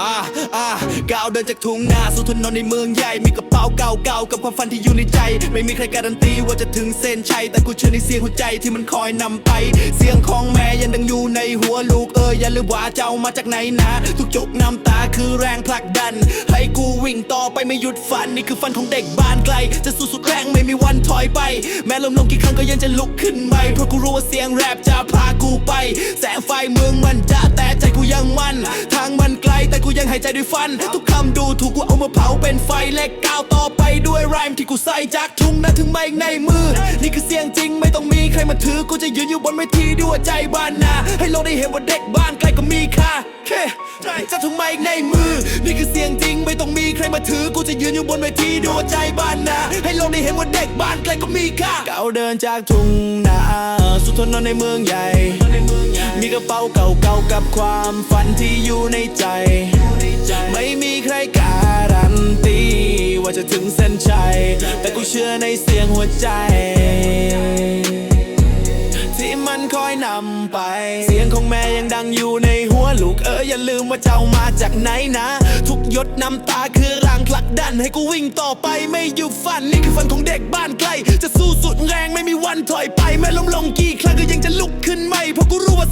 อ่าอ่าก้าวเดินจากทุ่งนาสู่ถนนในเมืองใหญ่ มีกระเป๋าเก่าๆกับความฝันที่อยู่ในใจ ไม่มีใครการันตีว่าจะถึงเส้นชัย แต่กูเชื่อในเสียงหัวใจที่มันคอยนำไป เสียงของแม่ยังดังอยู่ในหัวลูกเอออย่าลืมว่าเจ้ามาจากไหนนะ ทุกจุกน้ำตาคือแรงผลักดัน ให้กูวิ่งต่อไปไม่หยุดฝัน นี่คือฝันของเด็กบ้านไกล จะสู้สุดแรงไม่มีวันถอยไป แม้ลมลงกี่ครั้งก็ยังจะลุกขึ้นใหม่เพราะกูรู้ว่าเสียงแรปจะพากูไป แสงไฟเมืองมันจะแต่ใจกูยังมั่นทาง หายใจด้วยฟัน ทุกคำดูถูกกูเอามาเผาเป็นไฟเล็กก้าวต่อไปด้วยไรม์ที่กูใส่จากทุ่งนาถึงไมค์ในมือ นี่คือเสียงจริงไม่ต้องมีใครมาถือ กูจะยืนอยู่บนเวทีด้วยใจบ้านนาให้โลกได้เห็นว่าเด็กบ้านใครก็มีค่าแค่จะถุงไมค์ในมือ นี่คือเสียงจริงไม่ต้องมีใครมาถือ กูจะยืนอยู่บนเวทีด้วยใจบ้านนาให้โลกได้เห็นว่าเด็กบ้านใครก็มีค่าก้าวเดินจากทุ่งนาสู่ถนนในเมืองใหญ่ มีกระเป๋าเก่าๆกับความฝันที่อยู่ในใจ ไม่มีใครการันตีว่าจะถึงเส้นชัย แต่กูเชื่อในเสียงหัวใจ ที่มันคอยนำไป เสียงของแม่ยังดังอยู่ในหัวลูกเอออย่าลืมว่าเจ้ามาจากไหนนะ ทุกหยดน้ำตาคือแรงผลักดันให้กูวิ่งต่อไปไม่หยุดฝันนี่คือฝันของเด็กบ้านไกล จะสู้สุดแรงไม่มีวันถอยไปแม้ล้มลงกี่ครั้งก็ยังจะลุกขึ้น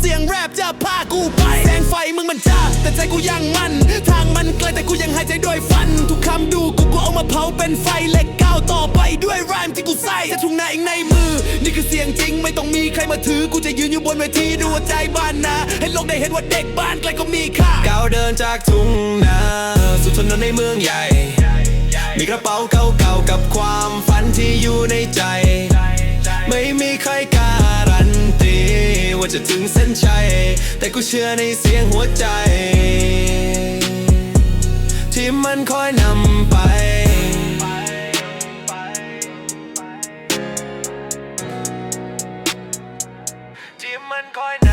เสียงแรปจะพากูไปแสงไฟมึงมันจ้าแต่ใจกูยังมัน ทางมันไกลแต่กูยังหายใจด้วยฟัน ทุกคำดูกูก็เอามาเผาเป็นไฟเล็กก้าวต่อไปด้วยรายที่กูใส่จะทุ่งนาเองในมือ นี่คือเสียงจริงไม่ต้องมีใครมาถือ กูจะยืนอยู่บนเวทีด้วยใจบ้านนาให้โลกได้เห็นว่าเด็กบ้านไกลก็มีค่าก้าวเดินจากทุ่งนาสู่ถนนในเมืองใหญ่ มีกระเป๋าเก่าๆกับความฝันที่อยู่ในใจ ไม่มีใครก จะถึงเส้นชัย แต่กูเชื่อในเสียงหัวใจ ที่มันคอยนำไปที่มันคอย